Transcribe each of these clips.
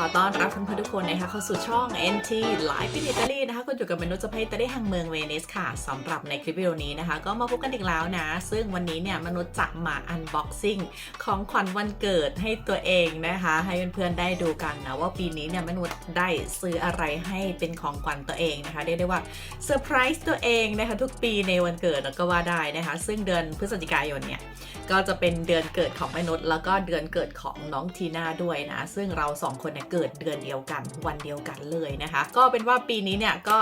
อต้อนรับเพื่อนๆทุกคนนะคะเข้าสู่ช่อง NT Live in Italy นะคะคุณอยู่กับเมนุษย์จะไปอิตาลีแห่งเมืองเวนิสค่ะสำหรับในคลิปวิดีโอนี้นะคะ ก็มาพบกันอีกแล้วนะ ซึ่งวันนี้เนี่ยมนุษย์จะมา unboxing ของขวัญวันเกิดให้ตัวเองนะคะ ให้เพื่อนๆได้ดูกันนะ ว่าปีนี้เนี่ยมนุษย์ได้ซื้ออะไรให้เป็นของขวัญตัวเองนะคะเรียกได้ว่าเซอร์ไพรส์ตัวเองนะคะทุกปีในวันเกิดก็ว่าได้นะคะ ซึ่งเดือนพฤศจิกายนเนี่ยก็จะเป็นเดือนเกิดของมนุชแล้วก็เดือนเกิดของน้องทีน่าด้วยนะซึ่งเราสองคนเนี่ยเกิดเดือนเดียวกันวันเดียวกันเลยนะคะ ก็เป็นว่าปีนี้เนี่ยก็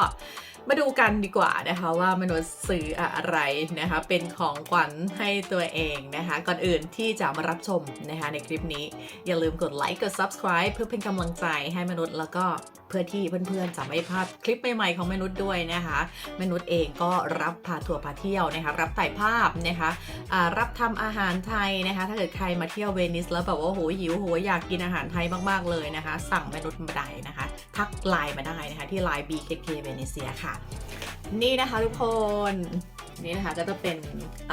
มาดูกันดีกว่านะคะว่ามนุษย์ซื้ออะไรนะคะ เป็นของขวัญให้ตัวเองนะคะ ก่อนอื่นที่จะมารับชมนะคะในคลิปนี้ อย่าลืมกดไลค์กด subscribe เพื่อเป็นกำลังใจให้มนุษย์แล้วก็ พื่อที่เพื่อนๆจะไม่พลาดคลิปใหม่ๆของมนุษย์ด้วยนะคะมนุษย์เองก็รับพาทัวร์พาเที่ยวนะคะรับถ่ายภาพนะคะรับทำอาหารไทยนะคะ ถ้าเกิดใครมาเที่ยวเวนิสแล้วแบบว่าโหหิวโหอยากกินอาหารไทยมากๆเลยนะคะ สั่งเมนูมาได้นะคะ ทักไลน์มาได้นะคะ ที่ไลน์ BKK เวเนเซียค่ะ นี่นะคะทุกคนนี่นะคะก็จะเป็นอ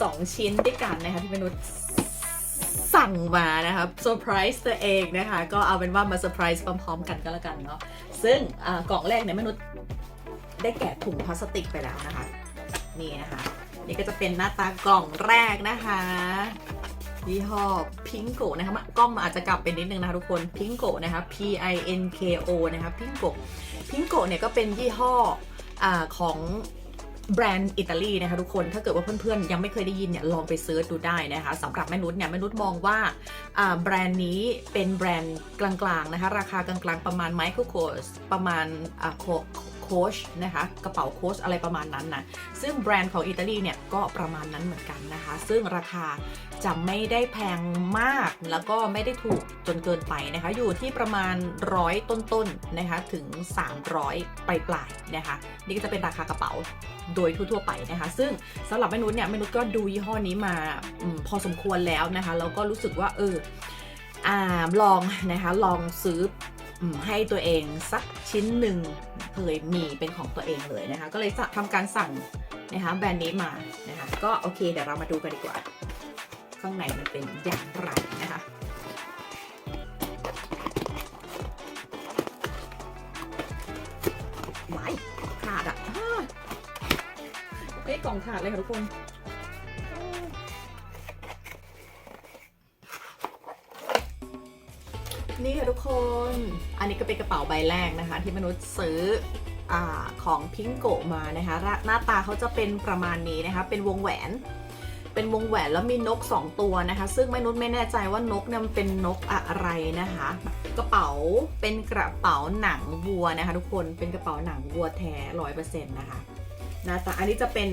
สองชิ้นด้วยกันนะคะที่มนุษย์ สั่งมานะคะเซอร์ไพรส์ตัวเองนะคะ ก็เอาเป็นว่ามาเซอร์ไพรส์พร้อมๆกันก็แล้วกันเนาะซึ่งกล่องแรกเนี่ยมนุษย์ได้แกะถุงพลาสติกไปแล้วนะคะ นี่นะคะ นี่ก็จะเป็นหน้าตากล่องแรกนะคะยี่ห้อพิงโกนะคะกล้องอาจจะกลับไปนิดนึงนะคะทุกคนพิงโกนะคะ P I N K O นะคะพิงโกพิงโกเนี่ยก็เป็นยี่ห้ออของ แบรนด์อิตาลีนะคะทุกคนถ้าเกิดว่าเพื่อนๆ ยังไม่เคยได้ยินเนี่ยลองไปเซิร์ชดูได้นะคะสำหรับแม่นุชเนี่ยแม่นุชมองว่าแบรนด์นี้เป็นแบรนด์กลางๆนะคะราคากลางๆประมาณไมโครโคสประมาณโค โคชนะคะกระเป๋าโคชอะไรประมาณนั้นนะซึ่งแบรนด์ของอิตาลีเนี่ยก็ประมาณนั้นเหมือนกันนะคะ ซึ่งราคาจะไม่ได้แพงมากแล้วก็ไม่ได้ถูกจนเกินไปนะคะ อยู่ที่ประมาณร้อยต้นๆนะคะถึง 300ปลายๆนะคะนี่ก็จะเป็นราคากระเป๋าโดยทั่วๆไปนะคะ ซึ่งสำหรับแม่นุชเนี่ยแม่นุชก็ดูยี่ห้อนี้มาอมพอสมควรแล้วนะคะแล้วก็รู้สึกว่าเอออลองนะคะลองซื้อ ให้ตัวเองสักชิ้นหนึ่งเคยมีเป็นของตัวเองเลยนะคะ ก็เลยทำการสั่งนะคะแบรนด์นี้มานะคะก็โอเคเดี๋ยวเรามาดูกันดีกว่า ข้างในมันเป็นอย่างไรนะคะไว้ขาดอะอ้าเอ้ยกล่องขาดเลยค่ะทุกคน นี่ค่ะทุกคน อันนี้ก็เป็นกระเป๋าใบแรกนะคะ ที่มนุษย์ซื้ออของพิงโกมานะคะ หน้าตาเขาจะเป็นประมาณนี้นะคะ เป็นวงแหวน เป็นวงแหวนแล้วมีนก 2 ตัวนะคะ ซึ่งมนุชไม่แน่ใจว่านกเนี่ยมันเป็นนกอะไรนะคะ กระเป๋าเป็นกระเป๋าหนังวัวนะคะ ทุกคน เป็นกระเป๋าหนังวัวแท้ร้อยเปอร์เซ็นต์นะคะ หน้าตา อันนี้จะเป็น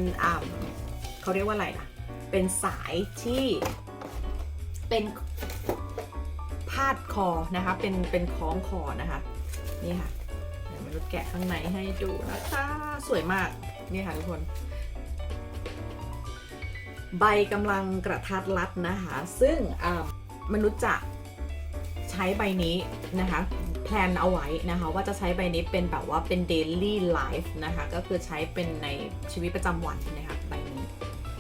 เขาเรียกว่าอะไรนะเป็นสายที่เป็นาดคอนะคะ เป็นเป็นคล้องคอนะคะ นี่ค่ะเดี๋ยวมนุษย์แกะข้างในให้ดูนะคะสวยมากนี่ค่ะทุกคน ใบกำลังกระทัดรัดนะคะ ซึ่งอ่ามนุษย์จะใช้ใบนี้นะคะแพลนเอาไว้นะคะ ว่าจะใช้ใบนี้เป็นแบบว่าเป็น daily life นะคะ ก็คือใช้เป็นในชีวิตประจำวันนะคะใบนี้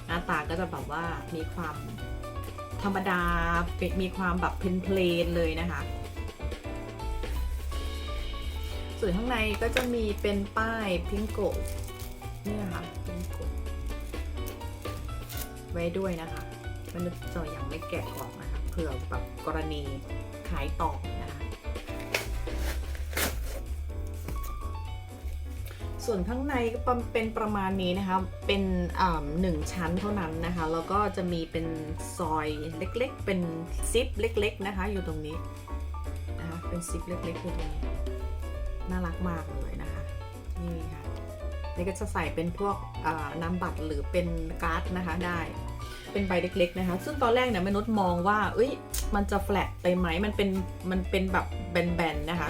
หน้าตาก็จะแบบว่ามีความ ธรรมดามีความแบบเพลนๆเลยนะคะ ส่วนข้างในก็จะมีเป็นป้ายพิงโกนี่นะคะพิงโกไว้ด้วยนะคะมันจะยังไม่แกะกล่องนะคะเผื่อแบบกรณีขายต่อนะ ส่วนข้างในก็เป็นประมาณนี้นะคะ เป็นอ่าหนึ่งชั้นเท่านั้นนะคะ แล้วก็จะมีเป็นซอยเล็กๆ เป็นซิปเล็ก ๆ นะคะ อยู่ตรงนี้นะคะ เป็นซิปเล็กๆอยู่ตรงนี้ น่ารักมากเลยนะคะ นี่ค่ะ นี่ก็จะใส่เป็นพวกอ่านามบัตรหรือเป็นการ์ดนะคะได้ เป็นใบเล็ก ๆ นะคะ ซึ่งตอนแรกเนี่ยมนุษย์มองว่า เอ้ย มันจะแฟลตไปไหมมันเป็น มันเป็นแบบแบนๆ นะคะ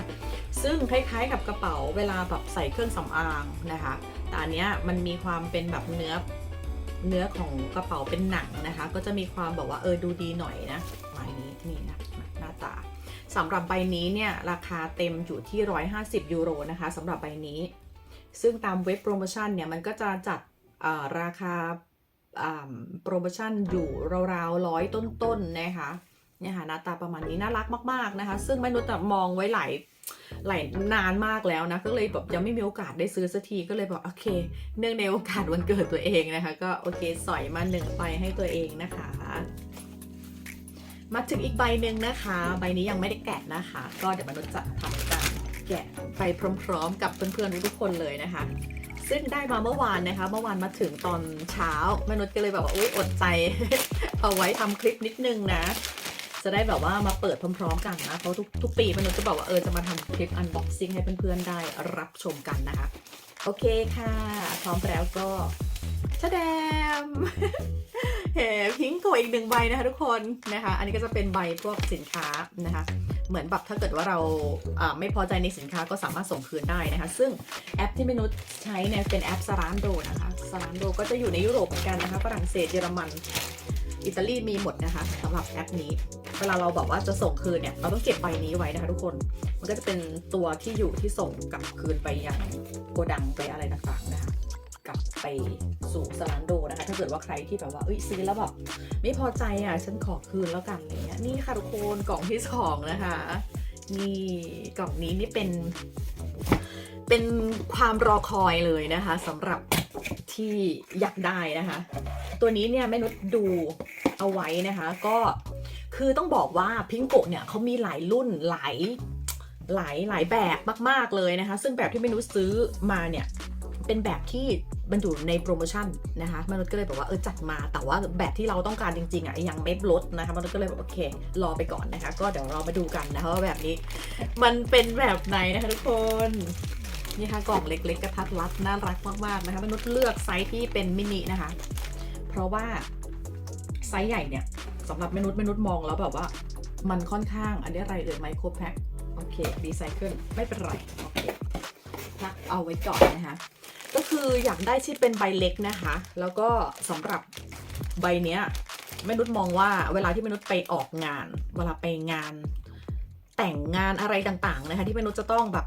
ซึ่งคล้ายๆกับกระเป๋าเวลาแบบใส่เครื่องสำอางนะคะ แต่อันเนี้ยมันมีความเป็นแบบเนื้อเนื้อของกระเป๋าเป็นหนังนะคะ ก็จะมีความแบบว่าเออดูดีหน่อยนะใบนี้นี่นะหน้าตาสำหรับใบนี้เนี่ยราคาเต็มอยู่ที่ 150 ยูโรนะคะสำหรับใบนี้ ซึ่งตามเว็บโปรโมชั่นเนี่ยมันก็จะจัดราคาอ่าโปรโมชั่นอยู่ราวๆร้อยต้นๆนะคะ เนี่ยค่ะหน้าตาประมาณนี้น่ารักมากๆนะคะ ซึ่งแม่นุษย์อะมองไว้หลายหลายนานมากแล้วนะก็เลยแบบยังไม่มีโอกาสได้ซื้อสักทีก็เลยบอกโอเค เนื่องในโอกาสวันเกิดตัวเองนะคะ ก็โอเคสอยมาหนึ่งใบให้ตัวเองนะคะ มาถึงอีกใบหนึ่งนะคะ ใบนี้ยังไม่ได้แกะนะคะ ก็เดี๋ยวมนุษย์จะทำการแกะไปพร้อม ๆ กับเพื่อนๆทุกคนเลยนะคะ ซึ่งได้มาเมื่อวานนะคะ เมื่อวานมาถึงตอนเช้ามนุษย์ก็เลยแบบว่าอุ้ยอดใจ เอาไว้ทำคลิปนิดนึงนะ จะได้แบบว่ามาเปิดพร้อมๆกันนะ เพราะทุกทุกปีมนุษย์จะบอกว่าเออจะมาทำคลิป unboxing ให้เพื่อนๆได้รับชมกันนะคะ โอเคค่ะ พร้อมแล้วก็ชะแดมเฮ้พิงโกอีกหนึ่งใบนะคะทุกคนนะคะ อันนี้ก็จะเป็นใบพวกสินค้านะคะ เหมือนแบบถ้าเกิดว่าเราไม่พอใจในสินค้าก็สามารถส่งคืนได้นะคะ ซึ่งแอปที่เมนุษย์ใช้เนี่ยเป็นแอปซารานโดนะคะซารานโดก็จะอยู่ในยุโรปเหมือนกันนะคะฝรั่งเศสเยอรมัน อิตาลีมีหมดนะคะสำหรับแอปนี้ เวลาเราบอกว่าจะส่งคืนเนี่ย เราต้องเก็บใบนี้ไว้นะคะทุกคน มันก็จะเป็นตัวที่อยู่ที่ส่งกลับคืนไปยังโกดังไปอะไรต่างๆนะคะกลับไปสู่สลนโดนะคะ ถ้าเกิดว่าใครที่แบบว่าเอ้ยซื้อแล้วแบบไม่พอใจอะฉันขอคืนแล้วกันอะไรเงี้ยนี่ค่ะทุกคนกล่องที่สองนะคะนี่กล่องนี้นี่เป็นเป็นความรอคอยเลยนะคะสำหรับที่อยากได้นะคะ ตัวนี้เนี่ยแม่นุชดูเอาไว้นะคะ ก็ คือต้องบอกว่าพิงโกะเนี่ยเขามีหลายรุ่นหลายหลายหลายแบบมาก ๆ เลยนะคะ ซึ่งแบบที่แม่นุชซื้อมาเนี่ย เป็นแบบที่มันอยู่ในโปรโมชั่นนะคะมนุษย์ก็เลยบอกว่าเออจัดมาแต่ว่าแบบที่เราต้องการจริงๆอะยังไม่ลดนะคะมนุษย์ก็เลยบอกโอเค รอไปก่อนนะคะ ก็เดี๋ยวเรามาดูกันนะคะว่าแบบนี้ มันเป็นแบบไหนนะคะทุกคนนี่ค่ะกล่องเล็ก ๆ กระทัดรัดน่ารักมากๆนะคะมนุษย์เลือกไซส์ที่เป็นมินินะคะ เพราะว่า ไซส์ใหญ่เนี่ยสำหรับมนุษย์มนุษย์มองแล้วแบบว่า มันค่อนข้างอันนี้อะไรเอ่ยไมโครแพ็คโอเครีไซเคิลไม่เป็นไรโอเคพักเอาไว้ก่อนนะคะก็คืออยากได้ที่เป็นใบเล็กนะคะ แล้วก็สำหรับใบเนี้ยมนุษย์มองว่าเวลาที่มนุษย์ไปออกงาน เวลาไปงาน แต่งงานอะไรต่างๆนะคะที่มนุษย์จะต้องแบบ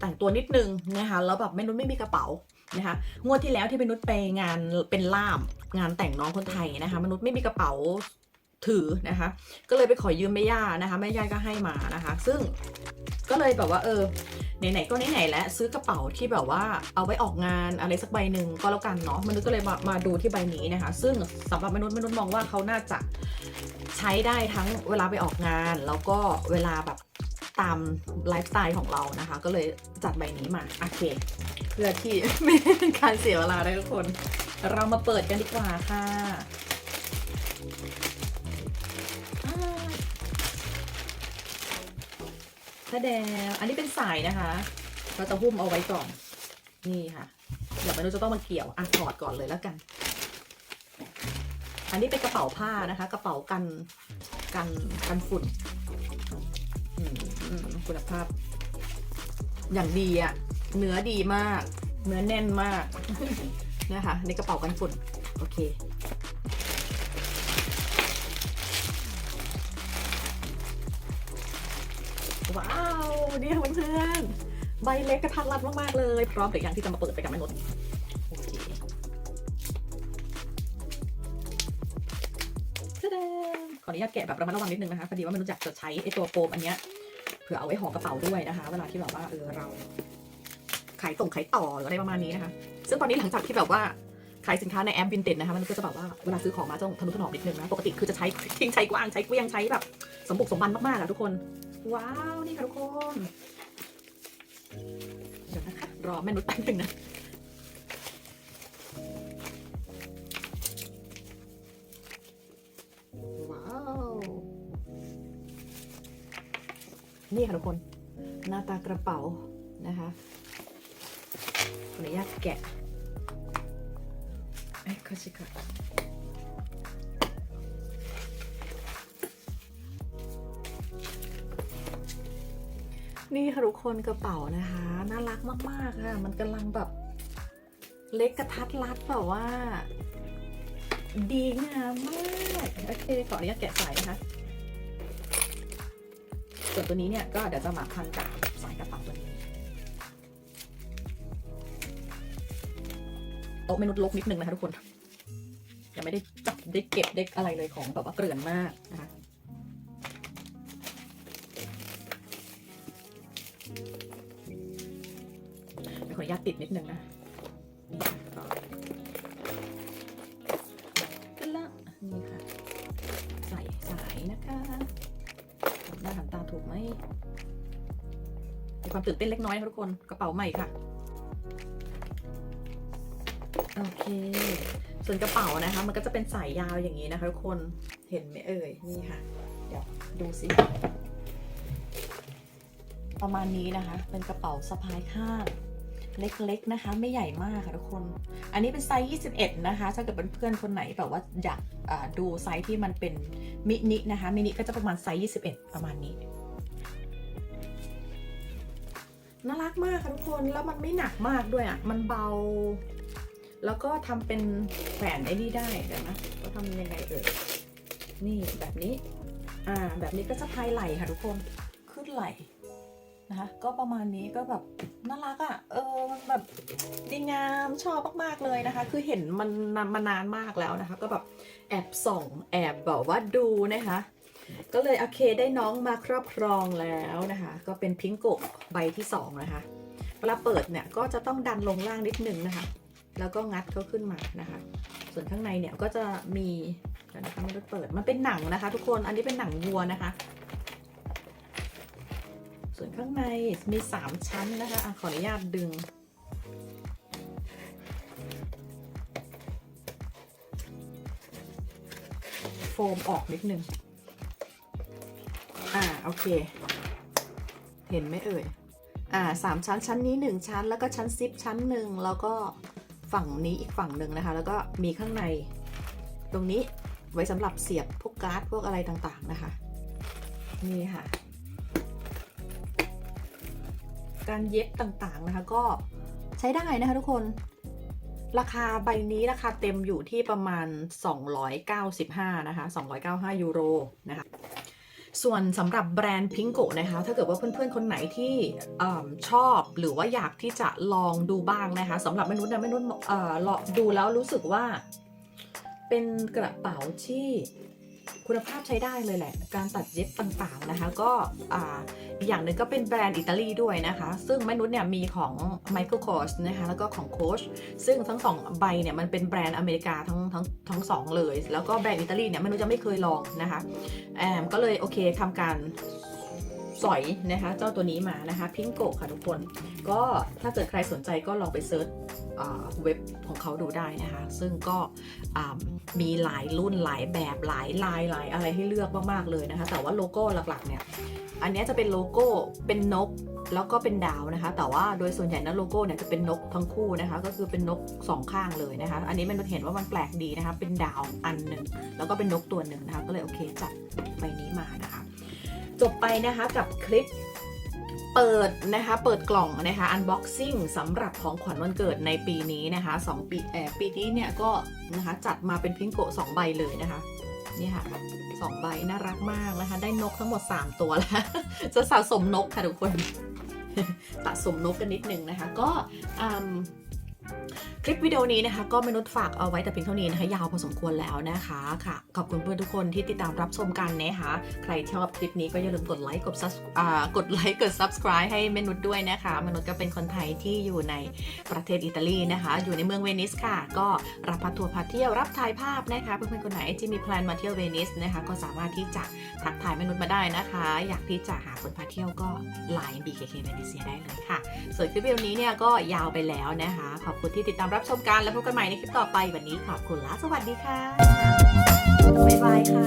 แต่งตัวนิดนึงนะคะแล้วแบบมนุษย์ไม่มีกระเป๋า นะคะงวดที่แล้วที่มนุษย์ไปงานเป็นล่ามงานแต่งน้องคนไทยนะคะ มนุษย์ไม่มีกระเป๋าถือนะคะ ก็เลยไปขอยืมแม่ย่านะคะแม่ย่าก็ให้มานะคะ ซึ่งก็เลยแบบว่าเออไหนๆก็ไหนๆแล้วซื้อกระเป๋าที่แบบว่าเอาไว้ออกงานอะไรสักใบหนึ่งก็แล้วกันเนาะมนุษย์ก็เลยมามาดูที่ใบนี้นะคะ ซึ่งสำหรับมนุษย์มนุษย์มองว่าเขาน่าจะใช้ได้ทั้งเวลาไปออกงาน แล้วก็เวลาแบบ ตามไลฟ์สไตล์ของเรานะคะ ก็เลยจัดใบนี้มา โอเค เพื่อที่ไม่เป็นการเสียเวลาได้ทุกคน เรามาเปิดกันดีกว่าค่ะอ่าแดงอันนี้เป็นสายนะคะ เราจะหุ้มเอาไว้ก่อน นี่ค่ะ เดี๋ยวไม่รู้จะต้องมาเกี่ยวอะถอดก่อนเลยแล้วกัน อันนี้เป็นกระเป๋าผ้านะคะ กระเป๋ากันกันกันฝุ่น คุณภาพ อย่างดีอะเนื้อดีมาก เนื้อแน่นมากนะคะในกระเป๋ากันฝุ่น โอเค ว้าวเนี่ยเพื่อนๆใบเล็กกระทัดรัดมากๆเลย พร้อมหรือยังที่จะมาเปิดไปกับแม่นุชโอเคขออนุญาตแกะแบบระมัดระวังนิดนึงนะคะพอดีว่าไม่รู้จักจะใช้ไอตัวโฟมอันเนี้ย ผื่อเอาไว้ห่อกระเป๋าด้วยนะคะ เวลาที่แบบว่าเออเราขายส่งขายต่อหรืออะไรประมาณนี้นะคะ ซึ่งตอนนี้หลังจากที่แบบว่าขายสินค้าในแอปวินเต็ดนะคะมันก็จะแบบว่าเวลาซื้อของมาต้องทะนุถนอมนิดนึงนะปกติคือจะใช้ทิ้งใช้กว้างใช้เกลี้ยงใช้แบบสมบุกสมบันมากๆอะทุกคน ว้าวนี่ค่ะทุกคนเดี๋ยวนะคะรอแม่นุชแป๊บนึงนะ นี่ค่ะทุกคนหน้าตากระเป๋านะคะขออนุญาตแกะเอ้ยคาชิกะนี่ค่ะทุกคนกระเป๋านะคะน่ารักมากๆค่ะมันกำลังแบบเล็กกระทัดรัดแบบว่า ดีงามมาก โอเคขออนุญาตแกะสายนะคะ ส่วนตัวนี้เนี่ยก็เดี๋ยวจะมาพันกับสายกระเป๋าตัวนี้โต๊ะเมนุษลกนิดนึงนะคะทุกคนยังไม่ได้จับได้เก็บได้อะไรเลยของแบบว่าเกลื่อนมากนะคะขออนุญาตติดนิดนึงนะ มีความตื่นเต้นเล็กน้อยนะทุกคนกระเป๋าใหม่ค่ะ โอเค ส่วนกระเป๋านะคะ มันก็จะเป็นสายยาวอย่างนี้นะคะทุกคนเห็นไหมเอ่ยนี่ค่ะ เดี๋ยวดูสิประมาณนี้นะคะ เป็นกระเป๋าสะพายข้างเล็กๆนะคะ ไม่ใหญ่มากค่ะทุกคน อันนี้เป็นไซส์ 21 นะคะ ถ้าเกิดเพื่อนๆคนไหนแบบว่าอยากดูไซส์ที่มันเป็นมินินะคะ มินิก็จะประมาณไซส์ 21 ประมาณนี้ น่ารักมากค่ะทุกคนแล้วมันไม่หนักมากด้วยอะ มันเบา แล้วก็ทำเป็นแขวนไอ้นี่ได้เดี๋ยวนะก็ทำยังไงเอ่ยนี่แบบนี้ อ่า แบบนี้ก็จะพายไหลค่ะทุกคนขึ้นไหลนะคะก็ประมาณนี้ก็แบบน่ารักอะ่ะ เออมันแบบดีงามชอบมากๆเลยนะคะ คือเห็นมันมานานมากแล้วนะคะ ก็แบบแอบส่องแอบแบบว่าดูนะคะ ก็เลยโอเคได้น้องมาครอบครองแล้วนะคะ ก็เป็นพิงโกะใบที่สองนะคะเวลาเปิดเนี่ยก็จะต้องดันลงล่างนิดนึงนะคะ แล้วก็งัดเขาขึ้นมานะคะ ส่วนข้างในเนี่ยก็จะมีเดี๋ยวนะคะไม่ได้เปิดมันเป็นหนังนะคะ ทุกคนอันนี้เป็นหนังวัวนะคะ ส่วนข้างในมี 3 ชั้นนะคะอะขออนุญาตดึงโฟมออกนิดนึง โอเค เห็นไหมเอ่ย อ่าสามชั้นชั้นนี้หนึ่งชั้น แล้วก็ชั้นซิปชั้นหนึ่งแล้วก็ฝั่งนี้อีกฝั่งหนึ่งนะคะ แล้วก็มีข้างใน ตรงนี้ไว้สำหรับเสียบพวกการ์ดพวกอะไรต่างๆนะคะ นี่ค่ะ การเย็บต่างๆนะคะก็ใช้ได้นะคะทุกคนราคาใบนี้ราคาเต็มอยู่ที่ประมาณ 295 นะคะ 295 ยูโรนะคะ ส่วนสำหรับแบรนด์พิงโกนะคะ ถ้าเกิดว่าเพื่อนๆ คนไหนที่อชอบหรือว่าอยากที่จะลองดูบ้างนะคะสำหรับมนุษย์นะมนุษย์ลองดูแล้วรู้สึกว่า เป็นกระเป๋าที่ คุณภาพใช้ได้เลยแหละ การตัดเย็บต่างๆนะคะ ก็อ่าอีกอย่างหนึ่งก็เป็นแบรนด์อิตาลีด้วยนะคะ ซึ่งแม่นุชเนี่ยมีของ Michael Kors นะคะแล้วก็ของ Coach ซึ่งทั้งสองใบเนี่ยมันเป็นแบรนด์อเมริกาทั้งทั้งทั้งสองเลย แล้วก็แบรนด์อิตาลีเนี่ยแม่นุชจะไม่เคยลองนะคะแอมก็เลยโอเคทำการ สอยนะคะ เจ้าตัวนี้มานะคะพิงโกค่ะทุกคน ก็ถ้าเกิดใครสนใจก็ลองไปเซิร์ชเว็บของเขาดูได้นะคะ ซึ่งก็มีหลายรุ่นหลายแบบหลายลายหลายอะไรให้เลือกมากๆเลยนะคะ แต่ว่าโลโก้หลักๆเนี่ยอันนี้จะเป็นโลโก้เป็นนกแล้วก็เป็นดาวนะคะ แต่ว่าโดยส่วนใหญ่นะโลโก้เนี่ยจะเป็นนกทั้งคู่นะคะ ก็คือเป็นนกสองข้างเลยนะคะ อันนี้มันเห็นว่ามันแปลกดีนะคะ เป็นดาวอันหนึ่งแล้วก็เป็นนกตัวหนึ่งนะคะ ก็เลยโอเคจัดใบนี้มานะคะ จบไปนะคะกับคลิปเปิดนะคะเปิดกล่องนะคะ unboxing สำหรับของขวัญวันเกิดในปีนี้นะคะสองปีเอปีนี้เนี่ยก็นะคะจัดมาเป็นพิงโกะสองใบเลยนะคะนี่ค่ะสองใบน่ารักมากนะคะ ได้นกทั้งหมด 3 ตัวแล้ว จะสะสมนกค่ะทุกคนสะสมนกกันนิดนึงนะคะ ก็อืมคลิปวิดีโอนี้นะคะ ก็มนุษย์ฝากเอาไว้แต่เพียงเท่านี้นะคะ ยาวพอสมควรแล้วนะคะค่ะ ขอบคุณเพื่อนทุกคนที่ติดตามรับชมกันนะคะ ใครชอบคลิปนี้ก็อย่าลืมกดไลค์กด sus อ่ากดไลค์กด subscribe ให้มนุษย์ด้วยนะคะ มนุษย์ก็เป็นคนไทยที่อยู่ในประเทศอิตาลีนะคะ อยู่ในเมืองเวนิสค่ะ ก็รับพาทัวร์พาเที่ยวรับถ่ายภาพนะคะ เพื่อนๆคนไหนที่มีแพลนมาเที่ยวเวนิสนะคะ ก็สามารถที่จะทักทายมนุษย์มาได้นะคะ อยากที่จะหาคนพาเที่ยวก็ไลน์ BKK เวนิเซียได้เลยค่ะส่วนคลิปวิดีโอนี้เนี่ยก็ยาวไปแล้วนะคะ ขอบคุณที่ติดตามรับชมกันแล้วพบกันใหม่ในคลิปต่อไปวันนี้ขอบคุณและสวัสดีค่ะ บ๊ายบายค่ะ